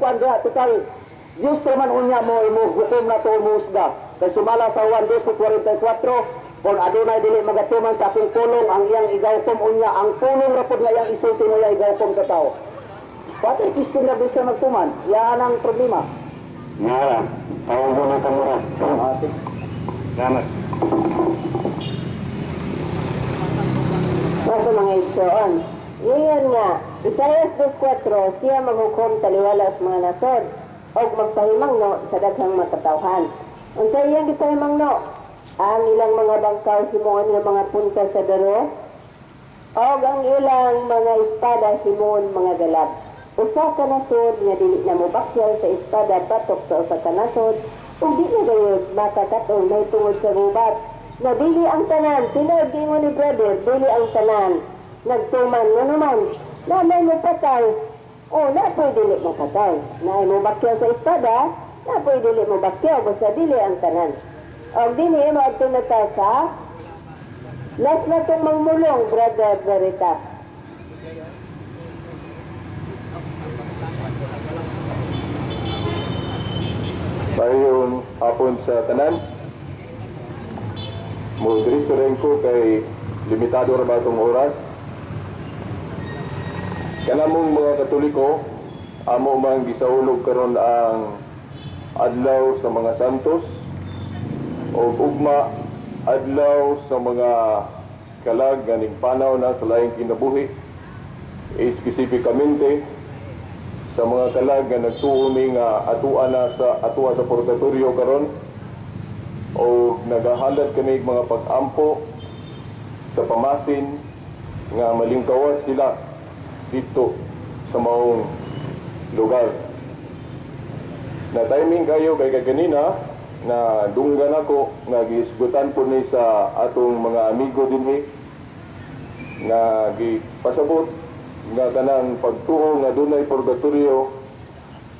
kwan diha total Diyos naman unya mo imo hukom na to musda. Kay sumala sa 1 44 kung adunay dili magatuman sa akong pulong ang iyang igawkom unya ang pulong ra pud nga iyang isulti mo iyang igawkom sa tao. Pati Kristo na bisa magtuman. Yan ang problema. Nga, tawag mo na kamura. Ah, sige. Salamat. Sa mga. Iyon nga, Isaias 2.4, siya maghukom taliwala sa mga nasod o magpahimangno sa daghang matatawhan. Unsa iyang gipahimangno? Ang ilang mga bangkaw himuon nga mga punta sa daro o ang ilang mga espada himuon mga galab. Usa ka nasod nga dili na mobakyal sa espada batok sa usa ka nasod ug di na gayud makakatong may tungod sa gubat. Na dili ang tanan, tinod ni brother, dili ang tanan. Nagtuman nga naman, na may mo patay. O, na po'y dili mo patay. Na mo bakyal sa espada, na po'y dili mo bakyal, basta dili ang tanan. O, dili mo at tunata sa Last na itong mangmulong, brother Veritas. Mayroon hapon sa tanan. Mudris rin ko kay limitado ra ba itong oras. Kanamong mga katoliko, amo man gisaulog karon ang adlaw sa mga santos o ugma adlaw sa mga kalag ganing panaw na sa laing kinabuhi. Espesifikamente sa mga kalag nga nagtuumi nga atuan na sa atua sa purgatorio karon o nagahalad kami mga pag-ampo sa pamasin nga malingkawas sila dito sa maong lugar. Na timing kayo kay kaganina na dunggan ako nga giisgutan po ni sa atong mga amigo dinhi nga gipasabot nga kanang pagtuo nga dunay purgatorio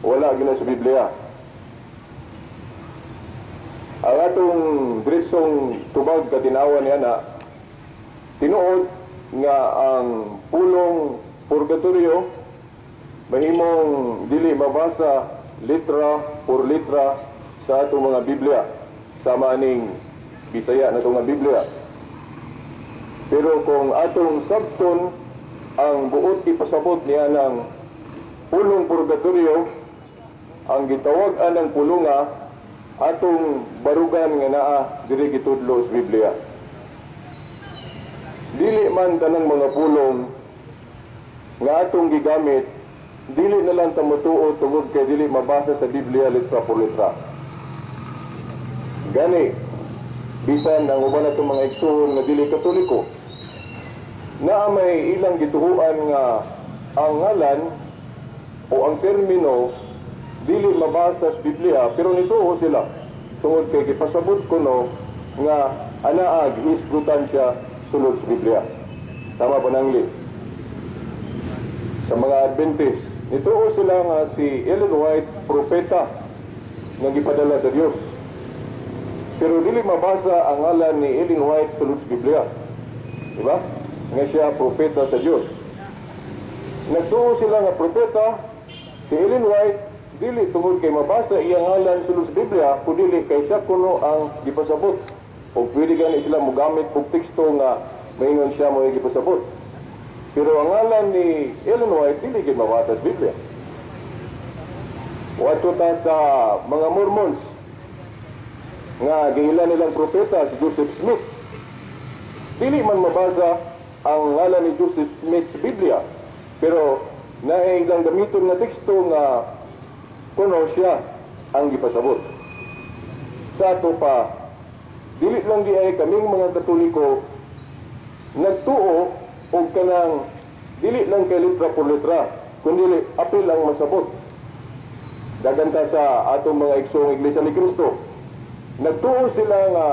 wala gina sa Biblia. Ang atong diretsong tubag katinawan niya na tinuod nga ang pulong purgatorio mahimong dili mabasa litra por litra sa atong mga Biblia sama ning Bisaya na itong mga Biblia. Pero kung atong sabton ang buot ipasabot niya ng pulong purgatorio, ang gitawag anang pulunga atong barugan nga naa diri gitudlo sa Biblia. Dili man tanang mga pulong nga atong gigamit, dili na lang tamutuo tungod kay dili mabasa sa Biblia litra por litra. Gani, bisan ang uban natong mga igsoon nga dili katoliko, na may ilang gituhuan nga ang ngalan o ang termino dili mabasa sa Biblia pero nituo sila tungod kay gipasabot ko no nga anaag isgutan siya sulod sa Biblia. Tama ba nangli? Sa mga Adventist, nituo sila nga si Ellen White, propeta nga gipadala sa Dios. Pero dili mabasa ang ngalan ni Ellen White sa Biblia. Di ba? Nga siya propeta sa Dios. Nagtuo sila nga propeta si Ellen White dili tungod kay mabasa iyang ngalan sa Biblia kundi kay siya kuno ang gipasabot. O pwede gani sila mogamit og teksto nga maingon siya mo gipasabot. Pero ang ngalan ni White dili gid mabasa sa Biblia. Wato ta sa mga Mormons nga gihilan nilang propeta si Joseph Smith. Dili man mabasa ang ngalan ni Joseph Smith sa Biblia. Pero nailang gamiton nga teksto nga kuno siya ang gipasabot. Sa ato pa, dili lang di ay kaming mga katoliko nagtuo o kanang dili lang kay litra por litra, kundi apil ang masabot. Dagan ta sa atong mga igsong iglesia ni Kristo. Nagtuo sila nga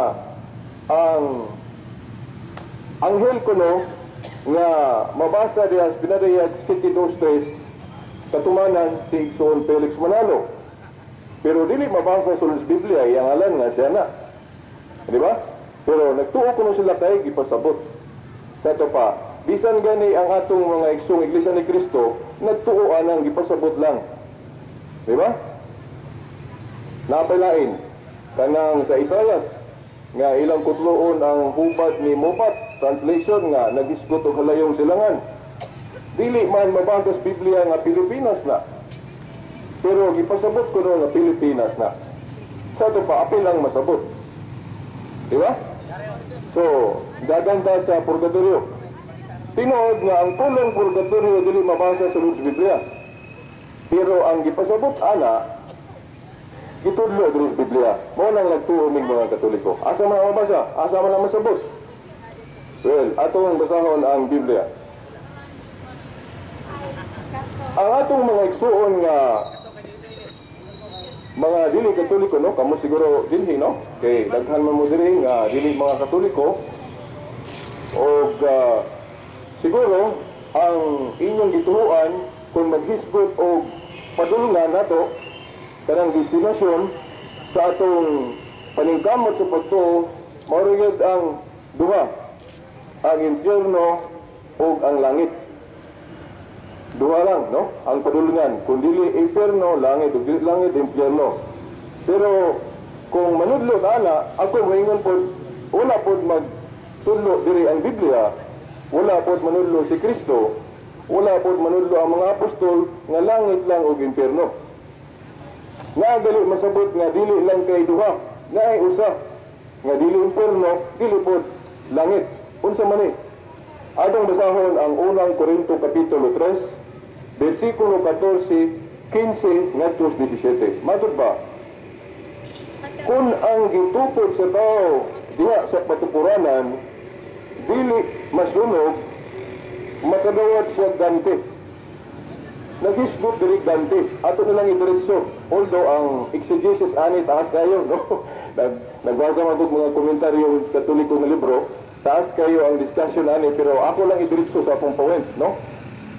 ang anghel kuno nga mabasa diya sa Pinariyag City 2.3 katumanan si Igsoon Felix Manalo. Pero dili mabasa sa Biblia yang alan nga siya na. Di ba? Pero nagtuo kuno sila kay gipasabot. Sa ito pa, bisan gani ang atong mga igsong iglesia ni Kristo, nagtuo anang gipasabot lang. Di ba? Napalain kanang sa Isayas nga ilang kutloon ang hubad ni Mopat translation nga nagisgot og halayong silangan. Dili man mabasa sa Biblia nga Pilipinas na. Pero gipasabot ko nga Pilipinas na. Sa ito pa, apil ang masabot. Di ba? So, gaganda sa purgatorio. Tinood nga ang kulong purgatorio dili mabasa sa Lord's Biblia. Pero ang gipasabot ana, gitudlo dili sa Biblia. Mao nang nagtuo ning mga Katoliko. Asa man mabasa? Asa man masabot? Well, atong basahon ang Biblia. Ang atong mga igsuon nga mga dili katoliko no kamo siguro dinhi no kay daghan man mo diri nga dili mga katoliko og ah, siguro ang inyong gituhuan kung maghisgot og padulungan nato kanang destinasyon sa atong paningkamot sa pagtuo gyud ang duha ang impyerno ug ang langit Duha lang, no? Ang padulungan. Kung dili impyerno, langit. Kung dili langit, impyerno. Pero, kung manudlo na ana, ako maingon po, wala po magtudlo diri ang Biblia, wala po manudlo si Kristo, wala po manudlo ang mga apostol, nga langit lang o impyerno. Nga dali masabot nga dili lang kay duha, nga ay usa, nga dili impyerno, dili po langit. Unsa man ni? Atong basahon ang unang Korinto Kapitulo 3, versikulo 14, 15, ngadto 17. Matod ba? Kung ang gitukod sa tao diha sa patupuranan, dili masunog, makadawat siya ganti. Nagisgot diri ganti. Ato na lang idiretso. Although ang exegesis ani taas kayo, no? Nag, nagbasa man mga komentaryo katoliko nga libro, taas kayo ang discussion ani pero ako lang idiretso sa akong point, no?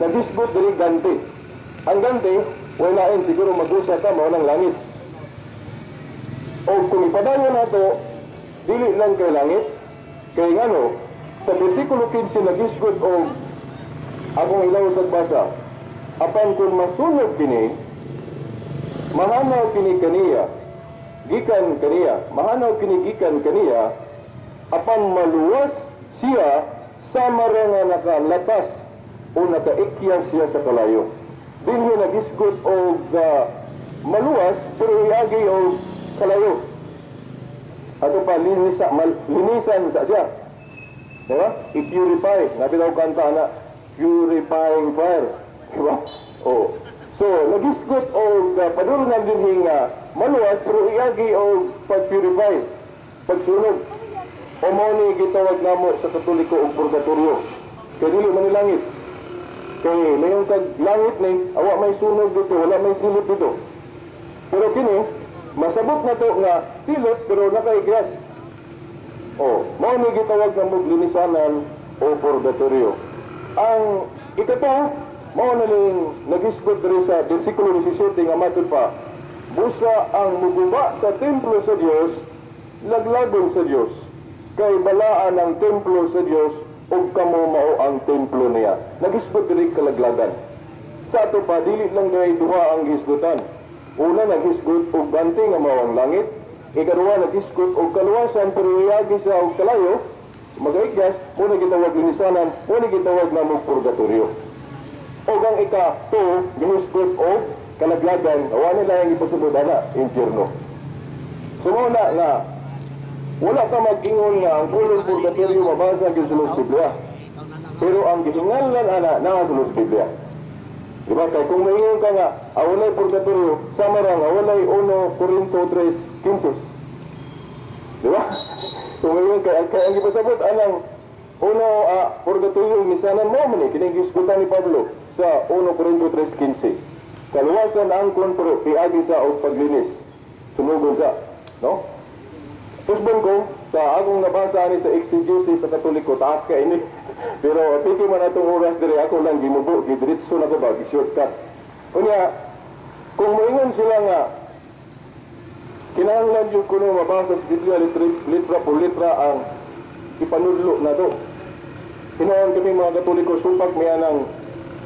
Nagisgot diri ganti. Ang ganti, wala in siguro mag-usa ka mao ng langit. O kung ipadayon nato, dili lang kay langit, kay ngano, sa versikulo 15 nagisgot og akong ilaw sa basa, apan kung masunog kini, mahanaw kini kaniya, gikan kaniya, mahanaw kini gikan kaniya, apan maluwas siya sa nga nakalatas o nakaikyas siya sa kalayo. Dinhi nagisgot og uh, maluwas pero iagi og kalayo. Ato pa linisa, mal, linisan sa siya. Diba? I-purify. Nabi daw kanta na, purifying fire. Diba? Oh. So, nagisgot o uh, padulungan din nga maluwas pero iagi o pag-purify. Pagsunog. O mao ni gitawag namo sa katoliko og purgatorio. Kaya dili man ni langit. Kaya mayroong kag langit ni, awa may sunog dito, wala may silot dito. Pero kini, masabot na to nga silot pero nakaigas. O, mao ni gitawag na mog linisanan o purgatorio. Ang ikata, mao na ning nagisgot diri sa bersikulo 17 nga matod pa. Busa ang muguba sa templo sa Dios, laglagon sa Dios. Kay balaan ang templo sa Dios ug kamo mao ang templo niya. Nagisgot diri kalaglagan. Sa ato pa dili lang diri duha ang gisgutan. Una naghisgot og ganti nga mao ang langit, ikaduha naghisgot og kaluwasan pero iyagi sa og kalayo, magaigas, muna gitawag linisanan, muna gitawag na mong purgatorio. O ang ika, to, ginisgot o kalaglagan, awa nila yung ipasubod na, impyerno. Sumuna nga, wala ka mag-ingon nga ang pulong purgatorio mabasa ang gisulong Biblia. Pero ang gihingalan ana, nakasulong Biblia. Diba? Kaya kung maingon ka nga, awalay purgatorio, samarang awalay 1 Corinto 3.15. Diba? Kung maingon ka, kaya ang ipasabot, anang uno, ah, purgatorio, misanan mo man eh, kinigisgutan ni Pablo sa 1 Corinto 3.15. Kaluwasan ang kontro, iagi sa o paglinis. Sunugon sa, no? Tusbon ko, sa akong nabasa ni sa exegesis sa Katoliko, taas ka ini. Pero tiki man atong oras dire ako lang gimubo, gidiritso na ko ba, gi-shortcut. Unya, kung moingon sila nga, kinahanglan yung kuno mabasa sa Biblia litra, litra po litra ang ipanudlo na to. Hinoon kami mga Katoliko, supak miya ng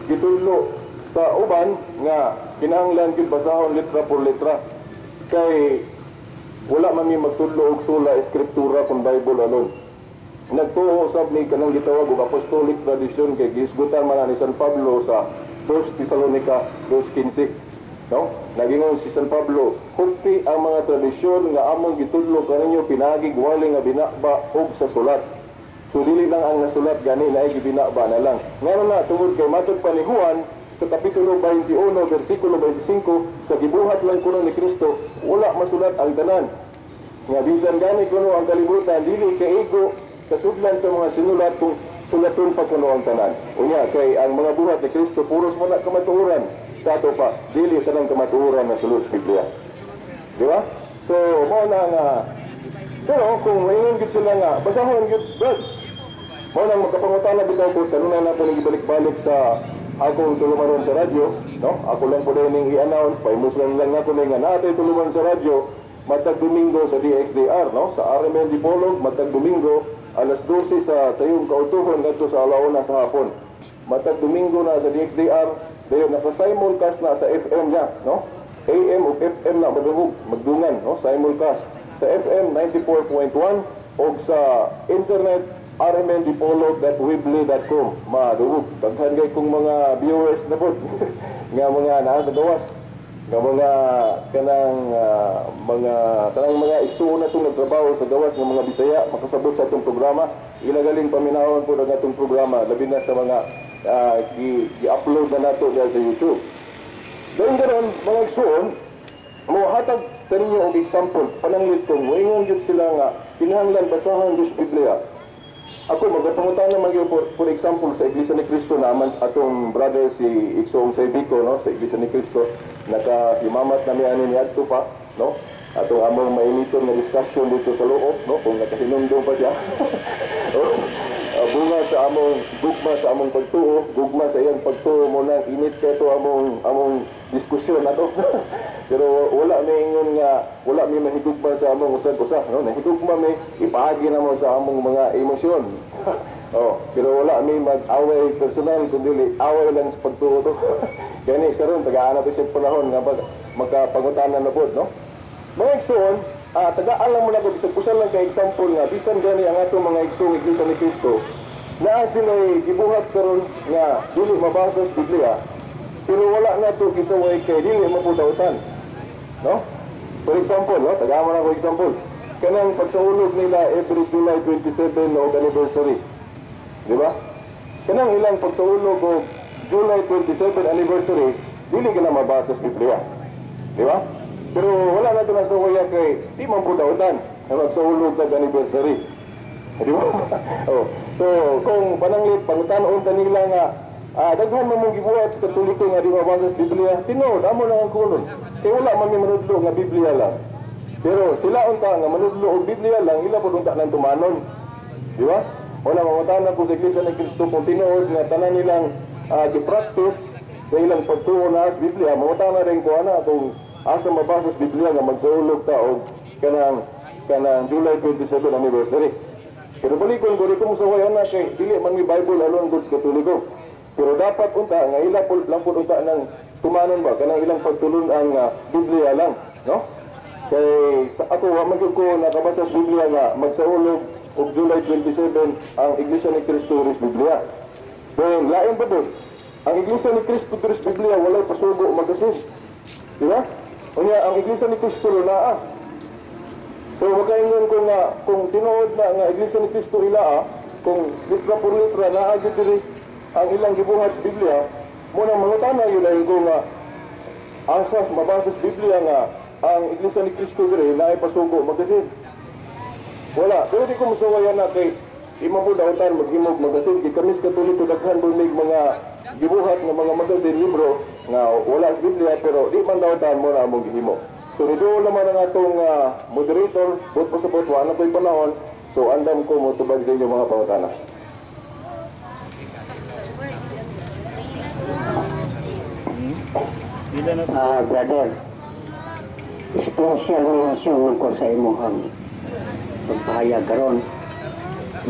gitudlo sa uban nga kinahanglan gyud basahon letra por letra kay wala man mi magtudlo og sula eskriptura kun Bible alone nagtuo usab ni kanang gitawag og apostolic tradition kay gisgutan man ni San Pablo sa 2 Tesalonica 2:15 no? Nagingon si San Pablo hukti ang mga tradisyon nga among gitudlo kaninyo pinagig wali nga binakba og sa sulat. So dili lang ang nasulat gani na gibinakba na lang. Ngano na tungod kay matod pa ni Juan sa kapitulo 21 versikulo 25 sa gibuhat lang kuno ni Kristo wala masulat ang tanan. Nga bisan gani kuno ang kalibutan dili kaigo kasudlan sa mga sinulat kung sulaton pa kuno ang tanan. Unya kay ang mga buhat ni Kristo puros na kamatuoran kato pa dili tanang kamatuoran na sulod sa Biblia di ba so mo na nga pero kung mayroon gid sila nga basahon gid brad mo nang magkapangutana bitaw ko tanunan nato ning ibalik-balik sa akong tulumaron sa radyo, no? Ako lang po ning i-announce, paimos lang lang nato nga natay tulumaron sa radyo, matag Domingo sa DXDR, no? Sa RMN Dipolog, matag Domingo, alas 12 sa sayong kautuhon ngadto sa alauna sa hapon. Matag Domingo na sa DXDR, dayon nasa simulcast na sa FM niya, no? AM o FM na madungog, magdungan, no? Simulcast. Sa FM 94.1 o sa internet rmndipolog.weebly.com madugog daghan kay kong mga viewers na po. Nga mga naa sa nga mga kanang ah, mga kanang mga igsuon na itong nagtrabaho sa gawas ng mga Bisaya makasabot sa itong programa. Ilagaling paminawon po ng itong programa labi na sa mga ah, gi- gi-upload na nato dahil sa YouTube. Dahil ganoon, mga igsuon, mo hatag kaninyo og example pananglit kung moingon gyud sila nga kinahanglan basahan Diyos Biblia. Ako, magpapangutana man yun, for, for example, sa Iglesia ni Cristo naman, atong brother si Iksong Saibico, no, sa Iglesia ni Cristo, nakahimamat na niya ni Adto pa, no, atong among mainiton na discussion dito sa loob, no, kung nakahinumdong pa siya. oh, uh, sa among, gugma sa among pagtuo, gugma sa iyang pagtuo mo na init ka ito among, among diskusyon na to. Pero wala may ingon nga, wala may mahigugma sa among usag-usah, no? Nahigugma may ipaagi na mo sa among mga emosyon. oh, pero wala may mag-away personal, kundi away lang sa pagtuo to. Gani, karon tagaan na sa panahon nga ba, magkapangutanan na po, no? Mga igsoon, ah, tagaan lang mo na ko, bisag usan lang kay example nga, bisan gani ang atong mga igsoong iglesia ni Cristo, na sila gibuhat karon nga dili mabasa sa Biblia, pero wala na to gisaway kay dili maputautan. No? For example, no? Tagama na ko example. Kanang pagsaulog nila every July 27 o anniversary. Di ba? Kanang ilang pagsaulog o July 27 anniversary, dili ka na mabasa sa Biblia. Di ba? Pero wala na ito nasawaya kay di man putautan na magsaulog ng anniversary. Di ba? oh. So, kung pananglit, pangutanon kanila nga, ah, daghan man mong gibuhat sa katoliko nga di mabasa sa Biblia, tinod, amo lang ang kulon. Kaya wala man may manudlo nga Biblia lang. Pero sila unta nga manudlo og Biblia lang, ila po unta nang tumanon. Di ba? Wala mamutahan ko sa Iglesia ni Cristo kung tinuod nga tanan nilang ah, gi-practice sa ilang pagtuo na sa Biblia, mamutahan na rin ko ana kung asa mabasa sa Biblia nga magsulog ta og kanang kanang July 27 anniversary. Pero balikon ko kung sa wayan na kay dili man mi Bible alone goods katoliko. Pero dapat unta nga ila po lang po unta nang tumanon ba kanang ilang pagtulon ang ah, Biblia lang, no? Kay sa ako wa man gyud ko nakabasa sa Biblia nga magsaulog og July 27 ang Iglesia ni Cristo ris Biblia. Then lain pa doon. Ang Iglesia ni Cristo ris Biblia walay pasugo magasin. Di ba? Unya ang Iglesia ni Cristo naa. So makaingon ko nga kung tinuod na nga Iglesia ni Cristo ilaa, kung litra por litra naa gyud diri ang ilang gibuhat Biblia, mo nang mangutana yun ay ko nga asas mabasa sa Biblia nga ang Iglesia ni Cristo diri naay pasugo magasin. Wala, pero di ko musawayan na kay po dautan maghimog magasin di kamis katoliko daghan bulig mga gibuhat nga mga magasin libro nga wala sa Biblia pero di man dautan mo na among gihimo. So nito naman ang atong ah, moderator, bot pa sa bot, wala ko'y panahon. So andam ko mo tubag din yung mga pangutana. Ah, brother, special mention ko sa imuhang pagpahayag karon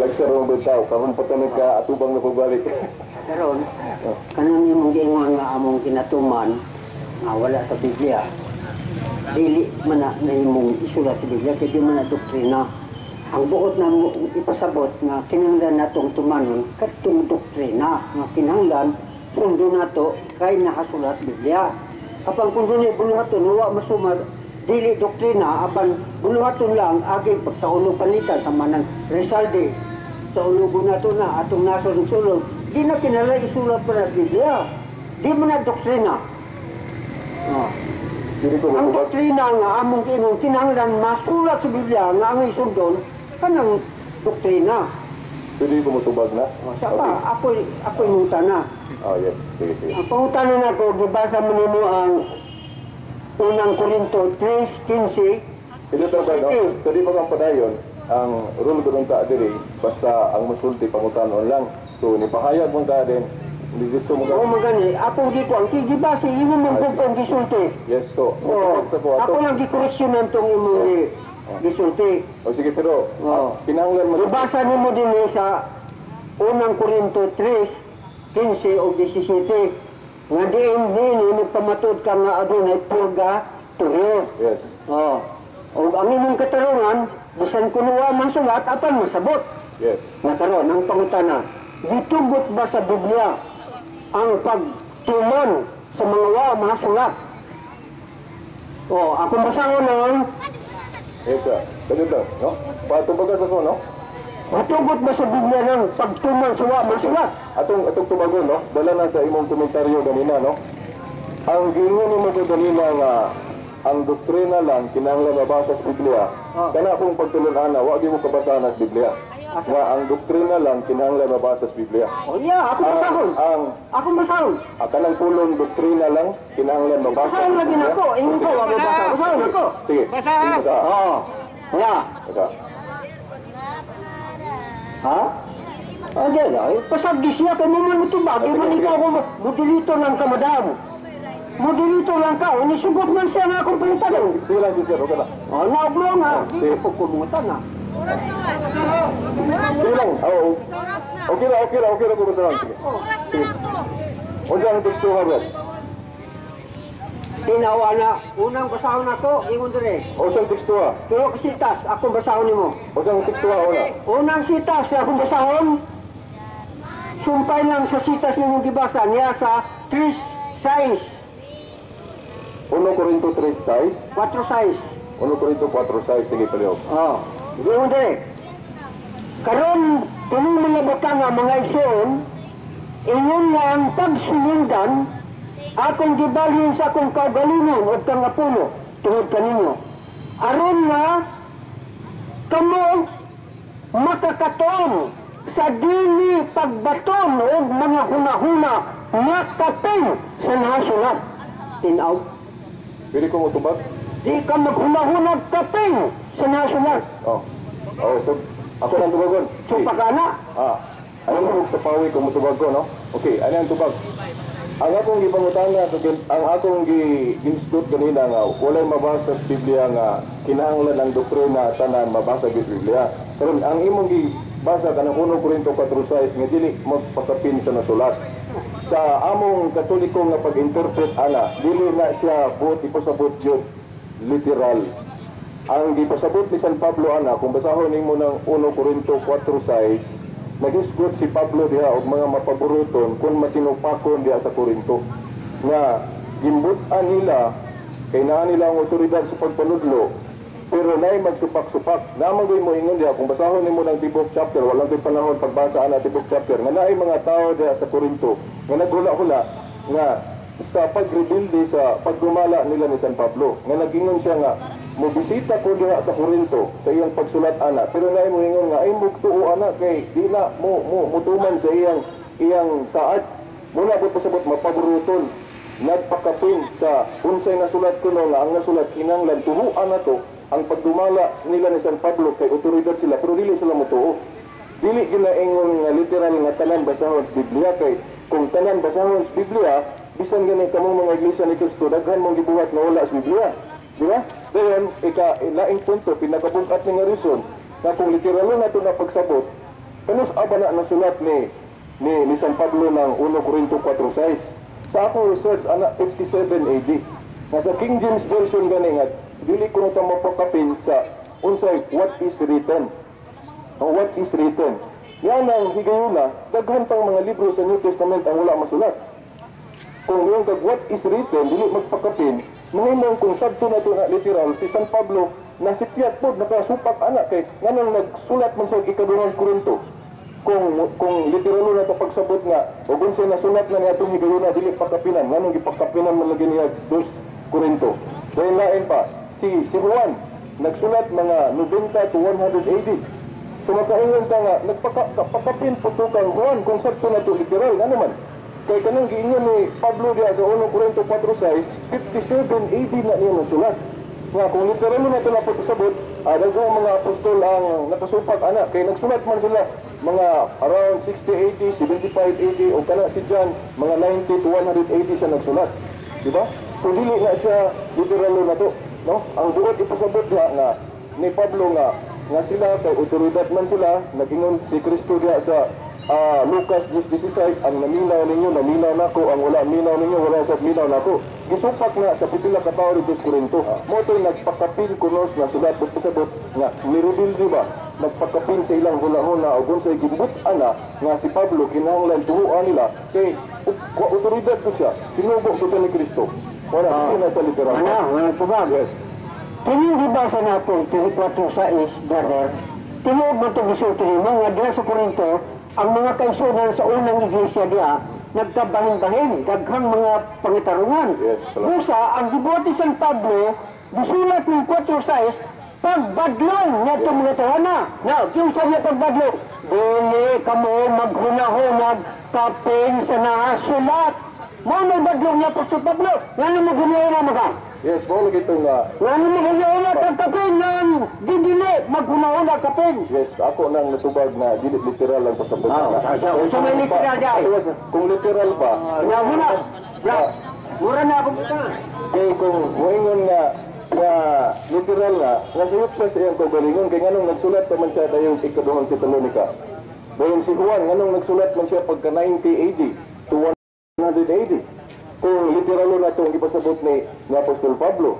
Lagsa rin ang tao, karon pa tanong ka atubang na pagbalik. Karon, kanon yung giingon nga among kinatuman nga wala sa Biblia. Dili man na imong isulat sa Biblia kay di man na doktrina. Ang buot na ipasabot nga kinahanglan natong tumanon kadtong doktrina nga kinahanglan sundo nato kay nakasulat Biblia. Kapag kung dili buluhaton wa masumar dili doktrina apan buluhaton lang agi pagsaulo palitan sa manang Rizalde sa ulugo na to na atong nasa sulod di na kinala isulat pa na Biblia di mo na doktrina oh. Ang matubag. doktrina nga among kinong kinahanglan masulat sa Biblia nga ang isundon kanang doktrina Dili ko matubag na. sa pa ako ako inuta na Oh, yes. Sige, sige. ang pangutana na ko gibasa mo nimo ang unang Korinto 3:15 Ito talaga, no? So, di kang padayon, ang rule ko ng diri, basta ang musulti pangutanon lang. So, nipahayag mong ka din, hindi gusto mo ka. o magani akong giko ang gibasa imo man kung pang gisulti Yes, so, Oh, ko ato. ako lang gikoreksyonan tong imong gi- gisulti. O sige, pero, Oh. ah, kinahanglan mo Ibasa nimo din sa unang Korinto 3, 15 o 17. Nga diin din nagpamatod ka nga adunay purga tuyo. Yes. Oh. O ang imong katarungan, bisan kunuwa man sulat apan masabot. Yes. Nga karon ang pangutana, gitugot ba sa Biblia ang pagtuman sa mga wa mga sulat? Oh, ako nun, Yes, ah. Ganito, no? Patubagan sa ko, no? Matugot ba sa Biblia ng pagtuman sa wa masulat? Atong atong tubagon no, dala na sa imong komentaryo ganina no. Ang gingon nimo ko ganina nga ang doktrina lang kinahanglan mabasa sa Biblia. Oh. Kana kung pagtulon-ana, wa gyud mo kabasahan sa Biblia. Nga ang doktrina lang kinahanglan mabasa sa Biblia. O yeah, ako Ang basahon. ang Ako basahon. ang kanang pulong doktrina lang kinahanglan mabasa sa Basahon lagi na ako. Ingin ko, wag basa. Basahon ako. Sige. Basahan. Oo. Yeah. Basa. Ha? Ayan na. Pasagdi siya kay mo man ito ba? Di man ikaw ko modilito lang ka, madam. Modilito lang ka. Inisugot man siya nga akong palitan. Sige lang, sige, okay na. O, nauglo nga. Sige. Di ko kumutan na. Oras naman. Oras Sige lang. naman. Oo. Oras na. Okay na, okay na, okay na ko basahan. Sige. Oras na lang to. O sa ang teksto nga, bro? Tinawa na. Unang basahon ako, ingon dire. O sa ang teksto nga? Pero kasitas, akong basahon nimo. O sa ang teksto nga, una? Unang sitas sa akong basahon, sumpay lang sa sitas ninyong gibasa niya sa 3 size, 1 Corinto 3, 6. 4 size. 1 Corinto 4, 6. Sige, palihog. Oh, di mo dire. Karon, kanong mga butang nga mga igsoon, ingon nga ang pagsulindan, akong gibalhin sa akong kaugalingon o kangapuno, tungod kaninyo. Aron nga, kamo makakaton sa dili pagbaton o mga hunahuna nga kaping sa nasulat. Tinaw, Pwede ko mutubag? di ka maghunahunag kaping sa nasulat. Oh. Oh, so, ako lang tubagon. So pagana, Ah, ano mo sa pawi ko mutubag ko, no? Okay, ano ang tubag? Ang akong gipangutana, ang akong gi ginstut kanina nga, walay mabasa sa Biblia nga kinahanglan ang doktrina tanan mabasa sa Biblia. Pero ang imong gibasa kanang 1 Korinto 4:6 nga dili magpasapin sa nasulat. Sa among katoliko nga pag-interpret ana, dili na siya buot ipasabot yun literal. Ang gipasabot ni San Pablo ana kung basahon nimo ng 1 Korinto 4:6 nagisgot si Pablo diha og mga mapaboruton kung masinupakon diha sa Korinto nga gimbutan nila kay naa nila ang otoridad sa pagpanudlo pero naay magsupak-supak. Naman mo ingon diha kung basahon nimo ng tibok chapter walang tay panahon pagbasa ana tibok chapter nga naay mga tao diha sa Korinto nga naghula-hula nga sa pagrebilde sa pagdumala nila ni San Pablo. Nga nagingon siya nga mobisita ko diha sa Korinto sa iyang pagsulat ana pero naay mo ingon nga ay mugtuo ana kay di mo mo mutuman sa iyang iyang saad muna po pasabot mapaburuton nagpakapin sa unsay nasulat ko no nga ang nasulat kinanglan tuhuan na to ang pagdumala nila ni San Pablo kay otoridad sila pero dili sila motuo dili ginaingon nga literal nga tanan basahon sa Biblia kay kung tanan basahon sa Biblia bisan gani kamong mga iglesia ni Kristo daghan mong gibuhat nga wala sa Biblia. Di ba then ika laing punto pinakabungkat nga reason na kung literal na ito na pagsabot Kanus aba na nasulat ni ni, ni San Pablo ng 1 Corinto 4.6. Sa akong research, ana 57 AD. Nga sa King James Version gani nga, dili ko na mapakapin sa unsay what is written. O what is written. Yan ang higayuna, daghan pang mga libro sa New Testament ang wala masulat. Kung yung what is written, dili magpakapin, mahimong kung sabto na ito na literal, si San Pablo, nasipyat po, nakasupak anak kay, nga nagsulat man sa ikadungang Korinto. Kung kung literal na ito pagsabot nga, o kung siya nasulat na niya itong higayuna, dili pakapinan, nga nung ipakapinan man lagi niya dos Korinto. Dahil lain pa, si, si Juan, nagsulat mga 90 to 100 AD. So makaingon sa nga, nagpakapin po ito kang Juan kung sabto na ito literal, nga naman. Kay kanang giingon ni Pablo diya sa 1 Corinto 4.6, 57 AD na niya nasulat. Nga kung literal na ito na pagkasabot, ah, daghang mga apostol ang nakasupak anak. Kay nagsulat man sila mga around 60 AD, 75 AD, o kana si John, mga 90 to 100 AD siya nagsulat. Di ba? So dili na siya literal na to. No? Ang buot ipasabot nga nga ni Pablo nga nga sila kay otoridad man sila nagingon si Kristo diya sa ah, Lucas 10:16 ang naminaw ninyo naminaw nako ang wala minaw ninyo wala sa minaw nako gisupak na sa pipila ka dito sa Korinto. Mo to'y nagpakapil kunos na sulat ug pasabot nga nireveal di ba? Nagpakapil sa ilang hulahuna o kung sa gimbut ana nga si Pablo kinahanglan tuhuan nila. Kay otoridad ko siya. Sinugo ko ni Kristo. Wala hindi na sa literal. Ano, wala po ba? yes. Kini gibasa natin, tiri 4 sa is, brother, tinuod mo ito gisulti mo, nga diya sa Korinto, ang mga kaisunan sa unang iglesia diya, nagkabahin-bahin, daghang mga pangitarungan. Yes. Busa, ang ni San Pablo, gisulat ng 4 sa is, pagbadlong nga itong mga tawana. Now, kinsa niya pagbadlong? Dili ka mo maghunahunag kapin sa nasulat. Mo nagbadlong niya po sa Pablo. Nga naman gunahunag mga. yes mo lagi itong nga Ano mo ganauna pagkapin magkunauna kapin. Yes, ako nang natubag na dili literal ang pasabot. Ah, na. sa- sa may literal di ay. Otherwise, Kung literal pa, Kaya mo na, bra, mura na ako kita. kay kung moingon nga nga literal nga, nga sayot pa sa iyang kaugalingon, kay nganong nagsulat pa man siya dayong ikaduhang Titalonika. Dayon si Juan, nganong nagsulat man siya pagka 90 AD to 100 AD. Kung literal na itong ipasabot ni, ni Apostol Pablo.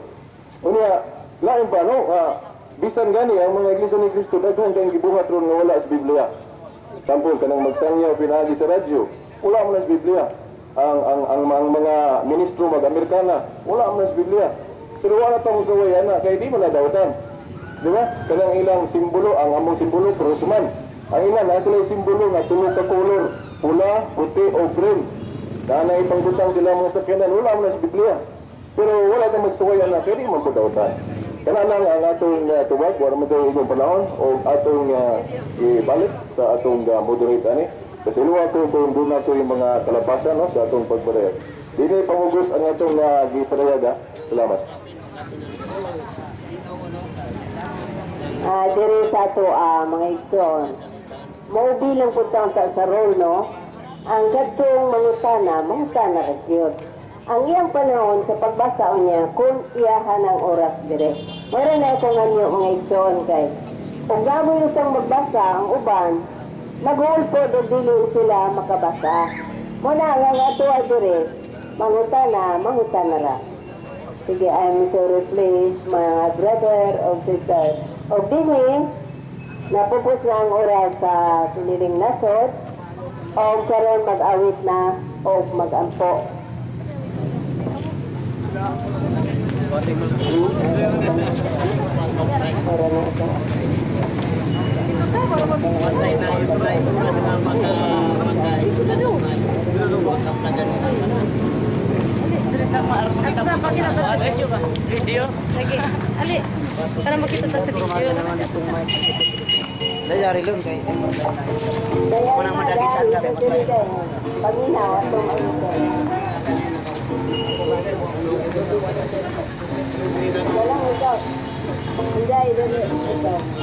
Unya, lain pa, no? Ah, bisan gani, ang mga iglesia ni Kristo, daghan kayong gibuhat ron nga wala sa Biblia. Tampol, kanang magsangyaw, pinagi sa radyo, wala mo na sa Biblia. Ang, ang, ang, ang mga ministro mag-Amerikana, wala mo na sa Biblia. Pero wala mo sa way, ana, kaya di mo na dawatan. Di ba? Kanang ilang simbolo, ang among simbolo, cross man. Ang ilan, nasa sila simbolo nga tulog ka color, pula, puti, o green. Na ipanggutang sila mga sakyanan, wala mo na sa Biblia. Pero wala kang magsuway ana, kaya di po dawatan. Kana lang ang atong uh, tubag, wala mo tayo igong panahon, o atong uh, ibalik sa atong uh, moderate ani. Kasi luwa ko kung doon na yung mga kalapasan no, sa atong pagparehag. Di na pamugos ang atong uh, giparehag. Salamat. Ah, diri sa to ah, mga igsoon. Maubilang po ta sa role, no? Ang gatong mangutana, mangutana rasyod. Ang iyang panahon sa pagbasa niya, kung iyahan ang oras dire. Meron na ito nga niyo mga igsoon kay. Kung gamo yung magbasa, ang uban, nag-hold po do dili sila makabasa. Muna nga nga ay dire, mangutana, mangutana ra. Sige, I'm sorry please, mga brother o sister. O dini, napupos na ang oras sa siniling nasod, o karon mag-awit na o mag-ampo. Para na ito. At ba, pakita ta sa video ba? Video? Lagi. Ali, para makita ta sa video. Kaya Unang madagitan na Paginaw, ato Terminal.